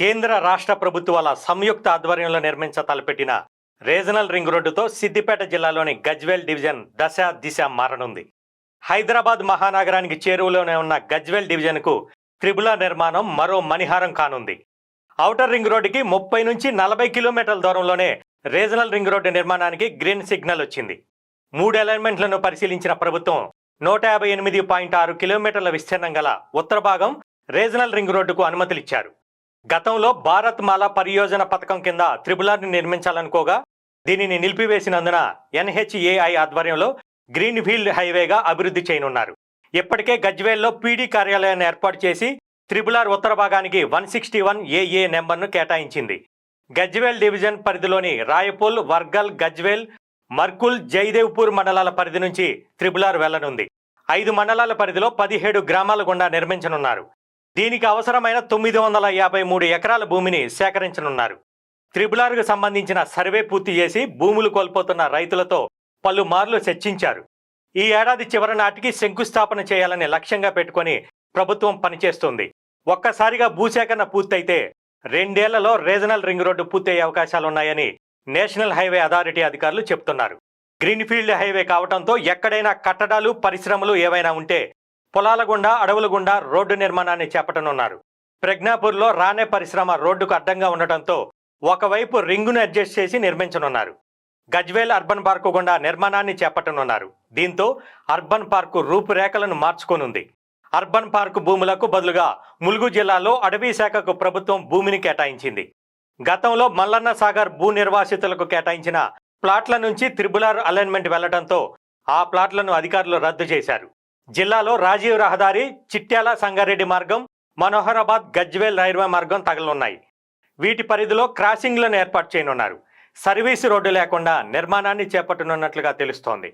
కేంద్ర రాష్ట్ర ప్రభుత్వాల సంయుక్త ఆధ్వర్యంలో నిర్మించ తలపెట్టిన రీజనల్ రింగ్ రోడ్డుతో సిద్దిపేట జిల్లాలోని గజ్వేల్ డివిజన్ దశ దిశ మారనుంది. హైదరాబాద్ మహానగరానికి చేరువలోనే ఉన్న గజ్వేల్ డివిజన్కు త్రిబుల నిర్మాణం మరో మణిహారం కానుంది. ఔటర్ రింగ్ రోడ్డుకి ముప్పై నుంచి నలభై కిలోమీటర్ల దూరంలోనే రీజనల్ రింగ్ రోడ్డు నిర్మాణానికి గ్రీన్ సిగ్నల్ వచ్చింది. మూడు అలైన్మెంట్లను పరిశీలించిన ప్రభుత్వం నూట యాభై ఎనిమిది పాయింట్ ఆరు కిలోమీటర్ల విస్తీర్ణం గల ఉత్తర భాగం రీజనల్ రింగ్ రోడ్డుకు అనుమతులిచ్చారు. గతంలో భారత్ మాల పరియోజన పథకం కింద త్రిబులార్ని నిర్మించాలనుకోగా దీనిని నిలిపివేసినందున ఎన్హెచ్ఏఐ ఆధ్వర్యంలో గ్రీన్ ఫీల్డ్ హైవేగా అభివృద్ధి చేయనున్నారు. ఇప్పటికే గజ్వేల్లో పీడీ కార్యాలయాన్ని ఏర్పాటు చేసి త్రిబులార్ ఉత్తర భాగానికి వన్ సిక్స్టీ వన్ ఏఏ నెంబర్ను కేటాయించింది. గజ్వేల్ డివిజన్ పరిధిలోని రాయపూల్ వర్గల్ గజ్వేల్ మర్కుల్ జయదేవ్పూర్ మండలాల పరిధి నుంచి త్రిబులార్ వెళ్ళనుంది. ఐదు మండలాల పరిధిలో పదిహేడు గ్రామాల గుండా నిర్మించనున్నారు. దీనికి అవసరమైన తొమ్మిది వందల యాభై మూడు ఎకరాల భూమిని సేకరించనున్నారు. త్రిబులార్కు సంబంధించిన సర్వే పూర్తి చేసి భూములు కోల్పోతున్న రైతులతో పలుమార్లు చర్చించారు. ఈ ఏడాది చివరి నాటికి శంకుస్థాపన చేయాలని లక్ష్యంగా పెట్టుకొని ప్రభుత్వం పనిచేస్తుంది. ఒక్కసారిగా భూసేకరణ పూర్తయితే రెండేళ్ళలో రీజనల్ రింగ్ రోడ్డు పూర్తయ్యే అవకాశాలున్నాయని నేషనల్ హైవే అథారిటీ అధికారులు చెప్తున్నారు. గ్రీన్ఫీల్డ్ హైవే కావడంతో ఎక్కడైనా కట్టడాలు పరిశ్రమలు ఏవైనా ఉంటే పొలాల గుండా అడవుల గుండా రోడ్డు నిర్మాణాన్ని చేపట్టనున్నారు. ప్రజ్ఞాపూర్లో రానే పరిశ్రమ రోడ్డుకు అడ్డంగా ఉండటంతో ఒకవైపు రింగును అడ్జస్ట్ చేసి నిర్మించనున్నారు. గజ్వేల్ అర్బన్ పార్కు గుండా నిర్మాణాన్ని చేపట్టనున్నారు. దీంతో అర్బన్ పార్కు రూపురేఖలను మార్చుకోనుంది. అర్బన్ పార్కు భూములకు బదులుగా ములుగు జిల్లాలో అటవీ శాఖకు ప్రభుత్వం భూమిని కేటాయించింది. గతంలో మల్లన్న సాగర్ భూ నిర్వాసితులకు కేటాయించిన ప్లాట్ల నుంచి త్రిబులార్ అలైన్మెంట్ వెళ్ళడంతో ఆ ప్లాట్లను అధికారులు రద్దు చేశారు. జిల్లాలో రాజీవ్ రహదారి చిట్యాల సంగారెడ్డి మార్గం మనోహరాబాద్ గజ్వేల్ రైల్వే మార్గం తగలనున్నాయి. వీటి పరిధిలో క్రాసింగ్లను ఏర్పాటు చేయనున్నారు. సర్వీసు రోడ్డు లేకుండా నిర్మాణాన్ని చేపట్టనున్నట్లుగా తెలుస్తోంది.